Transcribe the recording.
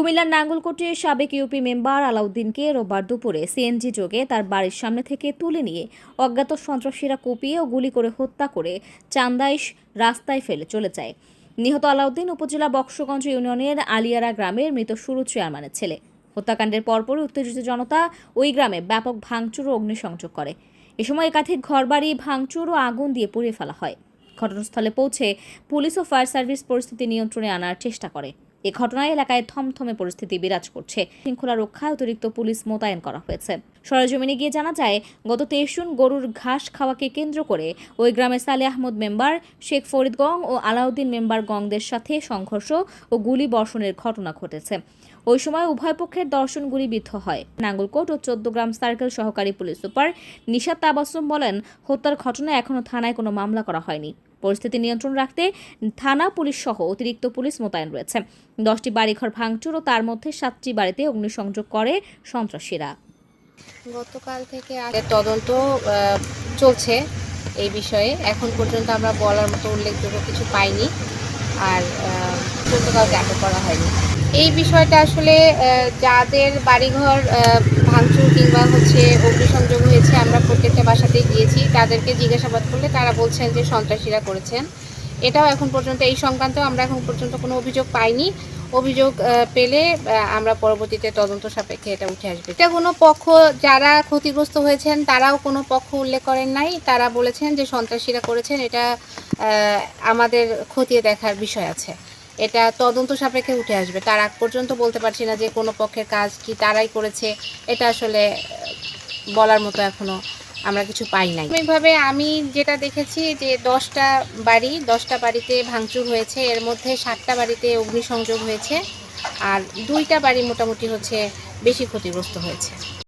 কুমিল্লার নাঙ্গলকোটের সাবেক UP member আলাউদ্দিনকে রোববার দুপুরে সিএনজি যোগে তার বাড়ির সামনে থেকে তুলে নিয়ে অজ্ঞাত সন্ত্রাসীরা কুপিয়ে ও গুলি করে হত্যা করে চান্দাইশ রাস্তায় ফেলে চলে যায়। নিহত আলাউদ্দিন উপজেলা বক্সগঞ্জ ইউনিয়নের আলিয়ারা গ্রামের মৃত সুরু চেয়ারম্যানের ছেলে। হত্যাকাণ্ডের পরপরই উত্তেজিত জনতা ওই গ্রামে ব্যাপক ভাঙচুর ও অগ্নিসংযোগ করে। এ সময় একাধিক ঘরবাড়ি ভাঙচুর ও আগুন দিয়ে পুড়িয়ে ফেলা হয়। ঘটনাস্থলে পৌঁছে পুলিশ ও ফায়ার সার্ভিস পরিস্থিতি নিয়ন্ত্রণে আনার চেষ্টা করে। এ ঘটনায় এলাকায় থমথমে পরিস্থিতি বিরাজ করছে। শৃঙ্খলা রক্ষায় অতিরিক্ত পুলিশ মোতায়েন করা হয়েছে। সরেজমিনে গিয়ে জানা যায়, গত তেইশ গরুর ঘাস খাওয়াকে কেন্দ্র করে ওই গ্রামের সালে আহমদ মেম্বার শেখ ফরিদ গং ও আলাউদ্দিন মেম্বার গংদের সাথে সংঘর্ষ ও গুলি বর্ষণের ঘটনা ঘটেছে। ওই সময় উভয় পক্ষের দর্শন গুলিবিদ্ধ হয়। নাঙ্গলকোট ও চোদ্দগ্রাম সার্কেল সহকারী পুলিশ সুপার নিশাত তাবাসুম বলেন, হত্যার ঘটনায় এখনও থানায় কোনো মামলা করা হয়নি। পরিস্থিতি নিয়ন্ত্রণ রাখতে থানা, পুলিশ সহ অতিরিক্ত পুলিশ মোতায়েন রয়েছে। দশটি বাড়িঘর ভাঙচুর ও তার মধ্যে সাতটি বাড়িতে অগ্নিসংযোগ করে সন্ত্রাসীরা। গতকাল থেকে তদন্ত চলছে এই বিষয়ে। এখন পর্যন্ত আমরা বলার মতো উল্লেখযোগ্য কিছু পাইনি আর কাউকে আটক করা হয়নি। এই বিষয়টা আসলে যাদের বাড়িঘর ভাঙচুর কিংবা হচ্ছে অগ্নিসংযোগ হয়েছে, আমরা প্রত্যেকটা বাসাতেই গিয়েছি, তাদেরকে জিজ্ঞাসাবাদ করলে তারা বলছেন যে সন্ত্রাসীরা করেছেন। এটাও এখন পর্যন্ত, এই সংক্রান্ত আমরা এখন পর্যন্ত কোনো অভিযোগ পাইনি। অভিযোগ পেলে আমরা পরবর্তীতে তদন্ত সাপেক্ষে এটা উঠে আসবে। এটা কোনো পক্ষ, যারা ক্ষতিগ্রস্ত হয়েছেন, তারাও কোনো পক্ষ উল্লেখ করেন নাই। তারা বলেছেন যে সন্ত্রাসীরা করেছেন, এটা আমাদের খতিয়ে দেখার বিষয় আছে। এটা তদন্ত সাপেক্ষে উঠে আসবে। তার আগ পর্যন্ত বলতে পারছি না যে কোনো পক্ষের কাজ কি তারাই করেছে। এটা আসলে বলার মতো এখনও আমরা কিছু পাই নাই। এইভাবে আমি যেটা দেখেছি যে দশটা বাড়ি, দশটা বাড়িতে ভাঙচুর হয়েছে, এর মধ্যে সাতটা বাড়িতে অগ্নিসংযোগ হয়েছে, আর দুইটা বাড়ি মোটামুটি হচ্ছে বেশি ক্ষতিগ্রস্ত হয়েছে।